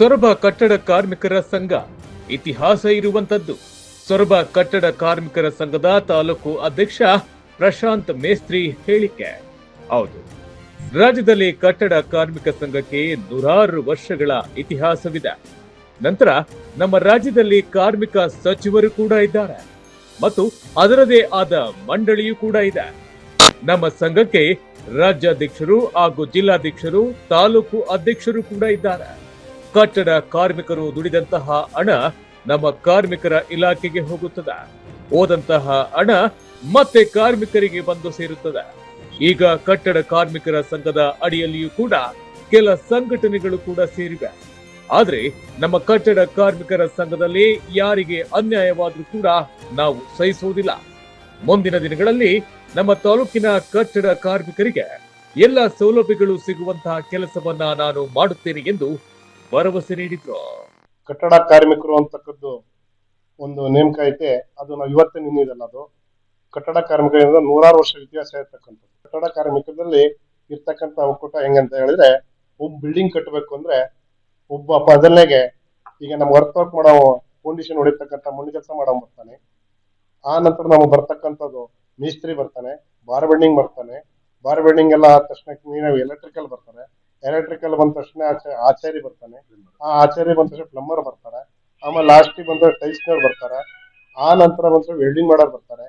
ಸೊರಬ ಕಟ್ಟಡ ಕಾರ್ಮಿಕರ ಸಂಘ. ಇತಿಹಾಸ ಇರುವಂತದ್ದು ಸೊರಬ ಕಟ್ಟಡ ಕಾರ್ಮಿಕರ ಸಂಘದ ತಾಲೂಕು ಅಧ್ಯಕ್ಷ ಪ್ರಶಾಂತ್ ಮೇಸ್ತ್ರಿ ಹೇಳಿಕೆ. ಹೌದು. ರಾಜ್ಯದಲ್ಲಿ ಕಟ್ಟಡ ಕಾರ್ಮಿಕ ಸಂಘಕ್ಕೆ ನೂರಾರು ವರ್ಷಗಳ ಇತಿಹಾಸವಿದೆ. ನಂತರ ನಮ್ಮ ರಾಜ್ಯದಲ್ಲಿ ಕಾರ್ಮಿಕ ಸಚಿವರು ಕೂಡ ಇದ್ದಾರೆ. ಮತ್ತು ಅದರದೇ ಆದ ಮಂಡಳಿಯೂ ಕೂಡ ಇದೆ. ನಮ್ಮ ಸಂಘಕ್ಕೆ ರಾಜ್ಯಾಧ್ಯಕ್ಷರು ಹಾಗೂ ಜಿಲ್ಲಾಧ್ಯಕ್ಷರು ತಾಲೂಕು ಅಧ್ಯಕ್ಷರು ಕೂಡ ಇದ್ದಾರೆ. ಕಟ್ಟಡ ಕಾರ್ಮಿಕರು ದುಡಿದಂತಹ ಹಣ ನಮ್ಮ ಕಾರ್ಮಿಕರ ಇಲಾಖೆಗೆ ಹೋಗುತ್ತದೆ. ಹೋದಂತಹ ಹಣ ಮತ್ತೆ ಕಾರ್ಮಿಕರಿಗೆ ಬಂದು ಸೇರುತ್ತದೆ. ಈಗ ಕಟ್ಟಡ ಕಾರ್ಮಿಕರ ಸಂಘದ ಅಡಿಯಲ್ಲಿಯೂ ಕೂಡ ಕೆಲ ಸಂಘಟನೆಗಳು ಕೂಡ ಸೇರಿವೆ. ಆದರೆ ನಮ್ಮ ಕಟ್ಟಡ ಕಾರ್ಮಿಕರ ಸಂಘದಲ್ಲಿ ಯಾರಿಗೆ ಅನ್ಯಾಯವಾದರೂ ಕೂಡ ನಾವು ಸಹಿಸುವುದಿಲ್ಲ. ಮುಂದಿನ ದಿನಗಳಲ್ಲಿ ನಮ್ಮ ತಾಲೂಕಿನ ಕಟ್ಟಡ ಕಾರ್ಮಿಕರಿಗೆ ಎಲ್ಲ ಸೌಲಭ್ಯಗಳು ಸಿಗುವಂತಹ ಕೆಲಸವನ್ನ ನಾನು ಮಾಡುತ್ತೇನೆ ಎಂದು ಭರವಸೆ ನೀಡಿದ್ರು? ಕಟ್ಟಡ ಕಾರ್ಮಿಕರು ಅಂತಕ್ಕದ್ದು ಒಂದು ನೇಮಕ ಐತೆ ಅದು ನಾವು ಇವತ್ತೇ ನಿನ್ನಿದಲ್ಲ ಅದು. ಕಟ್ಟಡ ಕಾರ್ಮಿಕರಿಂದ ನೂರಾರು ವರ್ಷ ಇತಿಹಾಸ ಇರ್ತಕ್ಕಂಥದ್ದು. ಕಟ್ಟಡ ಕಾರ್ಮಿಕರಲ್ಲಿ ಇರ್ತಕ್ಕಂಥ ಒಕ್ಕೂಟ ಹೆಂಗಂತ ಹೇಳಿದ್ರೆ, ಒಬ್ಬ ಬಿಲ್ಡಿಂಗ್ ಕಟ್ಟಬೇಕು ಅಂದ್ರೆ ಒಬ್ಬ ಮೊದಲನೇಗೆ ಈಗ ನಮ್ಗೆ ಅರ್ಥ ಮಾಡೋ ಫೌಂಡೇಶನ್ ಹೊಡಿತಕ್ಕಂಥ ಮಣ್ಣು ಕೆಲಸ ಮಾಡೋ ಬರ್ತಾನೆ. ಆ ನಂತರ ನಮಗೆ ಬರ್ತಕ್ಕಂಥದ್ದು ಮೇಸ್ತ್ರಿ ಬರ್ತಾನೆ ಬಾರ್ ಬೆಂಡಿಂಗ್ ಬರ್ತಾನೆ ಬಾರ್ ಬೆಂಡಿಂಗ್ ಎಲ್ಲ ಆದ ತಕ್ಷಣ ಎಲೆಕ್ಟ್ರಿಕಲ್ ಬರ್ತಾರೆ. ಎಲೆಕ್ಟ್ರಿಕಲ್ ಬಂದ ತಕ್ಷಣ ಆಚೆ- ಆಚಾರಿ ಬರ್ತಾನೆ. ಆ ಆಚಾರಿ ಬಂದ ತಕ್ಷಣ ಪ್ಲಂಬರ್ ಬರ್ತಾರೆ. ಆಮೇಲೆ ಲಾಸ್ಟಿಗೆ ಬಂದ ಟೈಲ್ಸ್ನವ್ರು ಬರ್ತಾರೆ. ಆ ನಂತರ ಬಂದ್ರೆ ವೆಲ್ಡಿಂಗ್ ಮಾಡೋರು ಬರ್ತಾರೆ.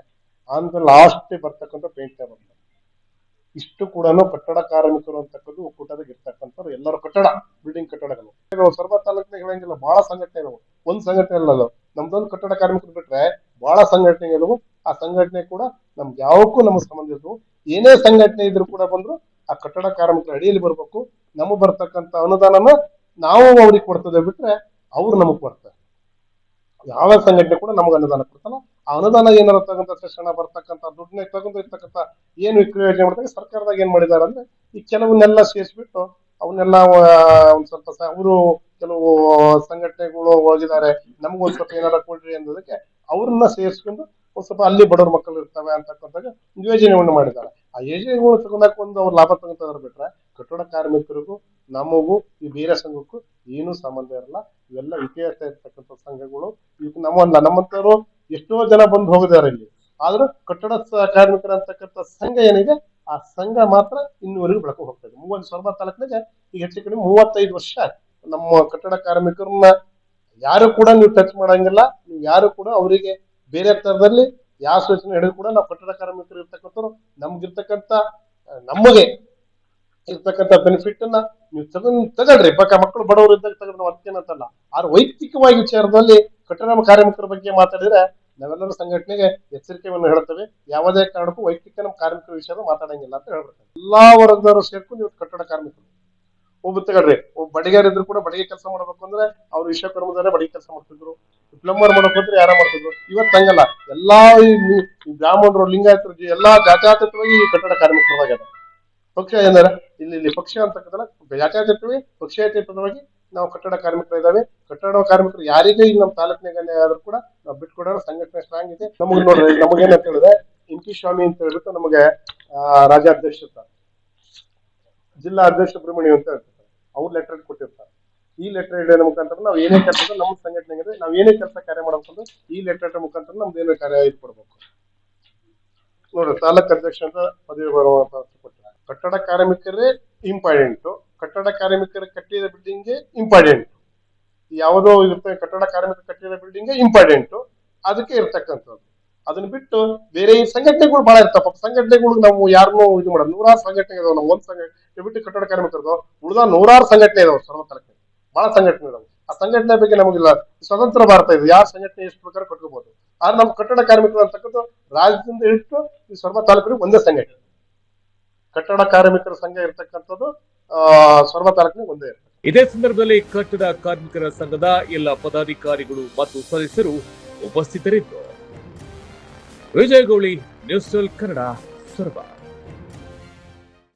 ಆನಂತರ ಲಾಸ್ಟ್ ಬರ್ತಕ್ಕಂಥ ಪೇಂಟರ್ ಬರ್ತಾರೆ. ಇಷ್ಟು ಕೂಡ ಕಟ್ಟಡ ಕಾರ್ಮಿಕರು ಅಂತಕ್ಕದ್ದು ಒಕ್ಕೂಟದಾಗ ಇರ್ತಕ್ಕಂಥವ್ರು ಎಲ್ಲರೂ ಕಟ್ಟಡ ಬಿಲ್ಡಿಂಗ್ ಕಟ್ಟಡಗಳು. ಸರ್ವ ತಾಲೂಕಿನಾಗ ಹೇಳಂಗಿಲ್ಲ ಬಹಳ ಸಂಘಟನೆ ಇದಾವೆ. ಒಂದ್ ಸಂಘಟನೆ ಅಲ್ಲ ನಮ್ದೊಂದು ಕಟ್ಟಡ ಕಾರ್ಮಿಕರು ಬಿಟ್ರೆ ಬಹಳ ಸಂಘಟನೆ ಇದಾವೆ. ಆ ಸಂಘಟನೆ ಕೂಡ ನಮ್ಗೆ ಯಾವಕ್ಕೂ ನಮ್ಮ ಸಂಬಂಧ ಇರ್ತವು ಏನೇ ಸಂಘಟನೆ ಇದ್ರು ಕೂಡ ಬಂದ್ರು ಆ ಕಟ್ಟಡ ಕಾರ್ಮಿಕರ ಅಡಿಯಲ್ಲಿ ಬರ್ಬೇಕು. ನಮಗೆ ಬರ್ತಕ್ಕಂಥ ಅನುದಾನನ ನಾವು ಅವ್ರಿಗೆ ಕೊಡ್ತದೆ ಬಿಟ್ರೆ ಅವ್ರು ನಮಗ್ ಕೊಡ್ತಾರೆ. ಯಾವ ಸಂಘಟನೆ ಕೂಡ ನಮ್ಗೆ ಅನುದಾನ ಕೊಡ್ತಾನ ಆ ಅನುದಾನ ಏನಾರ ತಗೊಂತ ಶಿಕ್ಷಣ ಬರ್ತಕ್ಕಂಥ ದುಡ್ಡನ್ನ ತಗೊಂಡು ಇರ್ತಕ್ಕಂಥ ಏನು ಯೋಜನೆ ಮಾಡ್ತಾರೆ ಸರ್ಕಾರದಾಗ ಏನ್ ಮಾಡಿದಾರೆ ಅಂದ್ರೆ ಈ ಕೆಲವನ್ನೆಲ್ಲ ಸೇರಿಸ್ಬಿಟ್ಟು ಅವನ್ನೆಲ್ಲ ಒಂದ್ ಸ್ವಲ್ಪ ಅವರು ಕೆಲವು ಸಂಘಟನೆಗಳು ಹೋಗಿದ್ದಾರೆ ನಮ್ಗೊಂದ್ ಸ್ವಲ್ಪ ಏನಾರ ಕೊಡ್ರಿ ಅನ್ನೋದಕ್ಕೆ ಅವ್ರನ್ನ ಸೇರಿಸ್ಕೊಂಡು ಒಂದ್ ಸ್ವಲ್ಪ ಅಲ್ಲಿ ಬಡವ್ರ ಮಕ್ಕಳು ಇರ್ತವೆ ಅಂತಕ್ಕಂಥದ್ದು ಒಂದು ಯೋಜನೆಯನ್ನು ಮಾಡಿದ್ದಾರೆ. ಆ ಯೋಜನೆಗಳು ತಗೊಂಡಾಕ ಒಂದು ಅವ್ರು ಲಾಭ ತಗೊಂತಾರ ಬಿಟ್ರೆ ಕಟ್ಟಡ ಕಾರ್ಮಿಕರಿಗೂ, ನಮಗೂ, ಈ ಬೇರೆ ಸಂಘಕ್ಕೂ ಏನೂ ಸಂಬಂಧ ಇರಲ್ಲ. ಇವೆಲ್ಲ ಇತಿಹಾಸ ಇರ್ತಕ್ಕಂಥ ಸಂಘಗಳು. ಇವ್ ನಮ್ಮಲ್ಲ ನಮ್ಮಂತವರು ಎಷ್ಟೋ ಜನ ಬಂದು ಹೋಗಿದ್ದಾರೆ ಇಲ್ಲಿ. ಆದ್ರೂ ಕಟ್ಟಡ ಕಾರ್ಮಿಕರ ಅಂತಕ್ಕಂಥ ಸಂಘ ಏನಿದೆ, ಆ ಸಂಘ ಮಾತ್ರ ಇನ್ನೂವರೆಗೂ ಬೆಳಕು ಹೋಗ್ತದೆ ಮೂವತ್ತು ಸೊರಬ ತಾಲೂಕಿನಾಗ ಈಗ ಹೆಚ್ಚು ಕಡಿಮೆ ಮೂವತ್ತೈದು ವರ್ಷ ನಮ್ಮ ಕಟ್ಟಡ ಕಾರ್ಮಿಕರನ್ನ ಯಾರು ಕೂಡ ನೀವು ಟಚ್ ಮಾಡಂಗಿಲ್ಲ, ನೀವು ಯಾರು ಕೂಡ ಅವರಿಗೆ ಬೇರೆ ತರದಲ್ಲಿ ಯಾವ ಸೂಚನೆ ಹಿಡಿದು ಕೂಡ ನಾವು ಕಟ್ಟಡ ಕಾರ್ಮಿಕರು ಇರ್ತಕ್ಕಂಥವ್ರು, ನಮ್ಗಿರ್ತಕ್ಕಂಥ ನಮಗೆ ಇರ್ತಕ್ಕಂಥ ಬೆನಿಫಿಟ್ ಅನ್ನ ನೀವು ತಗೊಂಡ್ ತಗೊಳ್ರಿ. ಪಕ್ಕ ಮಕ್ಕಳು ಬಡವರು ಇದ್ದಾಗ ತಗೊಂಡು ನಾವು ಅದಕ್ಕೇನಂತಲ್ಲ. ಆದ್ರೆ ವೈಯಕ್ತಿಕವಾಗಿ ವಿಚಾರದಲ್ಲಿ ಕಟ್ಟಡ ಕಾರ್ಮಿಕರ ಬಗ್ಗೆ ಮಾತಾಡಿದ್ರೆ ನಾವೆಲ್ಲರೂ ಸಂಘಟನೆಗೆ ಎಚ್ಚರಿಕೆಯನ್ನು ಹೇಳ್ತೇವೆ. ಯಾವುದೇ ಕಾರಣಕ್ಕೂ ವೈಯಕ್ತಿಕ ನಮ್ಮ ಕಾರ್ಮಿಕರ ವಿಷಯ ಮಾತಾಡಂಗಿಲ್ಲ ಅಂತ ಹೇಳ್ಬಿಡ್ತೇವೆ. ಎಲ್ಲಾ ವರ್ಗದವರು ಸೇರ್ಕೊಂಡು ನೀವು ಕಟ್ಟಡ ಕಾರ್ಮಿಕರು. ಒಬ್ಬ ತಗೊಳ್ರಿ. ಒಬ್ಬ ಬಡಿಗಾರ ಇದ್ರು ಕೂಡ ಬಡಿಗೆ ಕೆಲಸ ಮಾಡ್ಬೇಕು ಅಂದ್ರೆ ಅವ್ರು ವಿಶ್ವಕರ್ಮದಲ್ಲೇ ಬಡಿಗೆ ಕೆಲಸ ಮಾಡ್ತಿದ್ರು. ಪ್ಲಂಬರ್ ಮಾಡಕ್ ಹೋದ್ರೆ ಯಾರ ಮಾಡ್ತಿದ್ರು? ಇವತ್ತು ಹಂಗಲ್ಲ. ಎಲ್ಲಾ ಬ್ರಾಹ್ಮಣರು ಲಿಂಗಾಯತರು ಎಲ್ಲಾ ಜಾತ್ಯಾತೀತವಾಗಿ ಈ ಕಟ್ಟಡ ಕಾರ್ಮಿಕರಾಗ್ಯದ ಪಕ್ಷ ಏನಾರ? ಇಲ್ಲಿ ಇಲ್ಲಿ ಪಕ್ಷ ಅಂತಕ್ಕಂಥ ಜಾತ್ಯಾತೀತವಾಗಿ ಪಕ್ಷಾತೀತವಾಗಿ ನಾವು ಕಟ್ಟಡ ಕಾರ್ಮಿಕರು ಇದ್ದಾವೆ ಕಟ್ಟಡ ಕಾರ್ಮಿಕರು ಯಾರಿಗೆ ಈಗ ನಮ್ಮ ತಾಲೂಕಿನಾಗ ಆದ್ರೂ ಕೂಡ ನಾವು ಬಿಟ್ಕೊಡೋ ಸಂಘಟನೆ ಸ್ಟ್ರಾಂಗ್ ಇದೆ. ನಮಗೆ ನೋಡ್ರಿ ನಮಗೇನಂತ ಹೇಳಿದ್ರೆ ಇಂಕಿ ಸ್ವಾಮಿ ಅಂತ ಹೇಳ್ಬಿಟ್ಟು ನಮಗೆ ರಾಜ್ಯಾಧ್ಯಕ್ಷ ಜಿಲ್ಲಾ ಅಧ್ಯಕ್ಷ ಸುಬ್ರಹ್ಮಣ್ಯ ಅಂತ ಹೇಳ್ತಾರೆ. ಅವ್ರು ಲೆಟರ್ ಕೊಟ್ಟಿರ್ತಾರೆ. ಈ ಲೆಟರ್ ಇಡೋ ಮುಖಾಂತರ ನಾವು ಏನೇ ಕೆಲಸ ನಮ್ಮ ಸಂಘಟನೆಗೆ ನಾವು ಏನೇ ಕೆಲಸ ಕಾರ್ಯ ಮಾಡಬೇಕಂದ್ರೆ ಈ ಲೆಟರ್ ಮುಖಾಂತರ ನಮ್ದು ಏನೇ ಕಾರ್ಯ ಇದು ಕೊಡ್ಬೇಕು. ನೋಡ್ರಿ, ತಾಲೂಕ್ ಅಧ್ಯಕ್ಷ ಅಂತ ಪದವಿ ಬರುವಂತ ಕಟ್ಟಡ ಕಾರ್ಮಿಕರೇ ಇಂಪಾರ್ಟೆಂಟ್ ಕಟ್ಟಡ ಕಾರ್ಮಿಕರ ಕಟ್ಟಿದ ಬಿಲ್ಡಿಂಗ್ ಇಂಪಾರ್ಟೆಂಟ್ ಯಾವುದೋ ಇರುತ್ತೆ, ಕಟ್ಟಡ ಕಾರ್ಮಿಕರು ಕಟ್ಟಿದ ಬಿಲ್ಡಿಂಗ್ ಇಂಪಾರ್ಟೆಂಟ್ ಅದಕ್ಕೆ ಇರ್ತಕ್ಕಂಥದ್ದು. ಅದನ್ನ ಬಿಟ್ಟು ಬೇರೆ ಸಂಘಟನೆಗಳು ಬಹಳ ಇರ್ತಾವ ಸಂಘಟನೆಗಳು ನಾವು ಯಾರನ್ನೂ ಇದು ಮಾಡೋದು ನೂರಾರು ಸಂಘಟನೆ ಇದಾವೆ ನಾವು ಒಂದು ಸಂಘಟನೆ ಬಿಟ್ಟು ಕಟ್ಟಡ ಕಾರ್ಮಿಕರದು ಉಳಿದ ನೂರಾರು ಸಂಘಟನೆ ಇದಾವೆ ಸರ್ವ ಬಹಳ ಸಂಘಟನೆ ಇದಾವೆ. ಆ ಸಂಘಟನೆ ಬಗ್ಗೆ ನಮಗಿಲ್ಲ. ಸ್ವತಂತ್ರ ಭಾರತ ಇದು. ಯಾವ ಸಂಘಟನೆ ಎಷ್ಟು ಪ್ರಕಾರ ಕಟ್ಕೋಬಹುದು ಆದ್ರೆ ನಮ್ಮ ಕಟ್ಟಡ ಕಾರ್ಮಿಕರು ಅಂತಕ್ಕಂಥ ರಾಜ್ಯದಿಂದ ಇಟ್ಟು ಈ ಸ್ವರ್ಮ ತಾಲೂಕಿಗೆ ಒಂದೇ ಸಂಘಟನೆ. ಕಟ್ಟಡ ಕಾರ್ಮಿಕರ ಸಂಘ ಇರತಕ್ಕಂಥದ್ದು ಸ್ವರ್ಮ ತಾಲೂಕಿನ ಒಂದೇ ಇದೇ ಸಂದರ್ಭದಲ್ಲಿ ಕಟ್ಟಡ ಕಾರ್ಮಿಕರ ಸಂಘದ ಎಲ್ಲ ಪದಾಧಿಕಾರಿಗಳು ಮತ್ತು ಸದಸ್ಯರು ಉಪಸ್ಥಿತರಿದ್ದರು. ವಿಜಯಗೌಳಿ, ನ್ಯೂಸ್ ಕನ್ನಡ ಸೊರಬ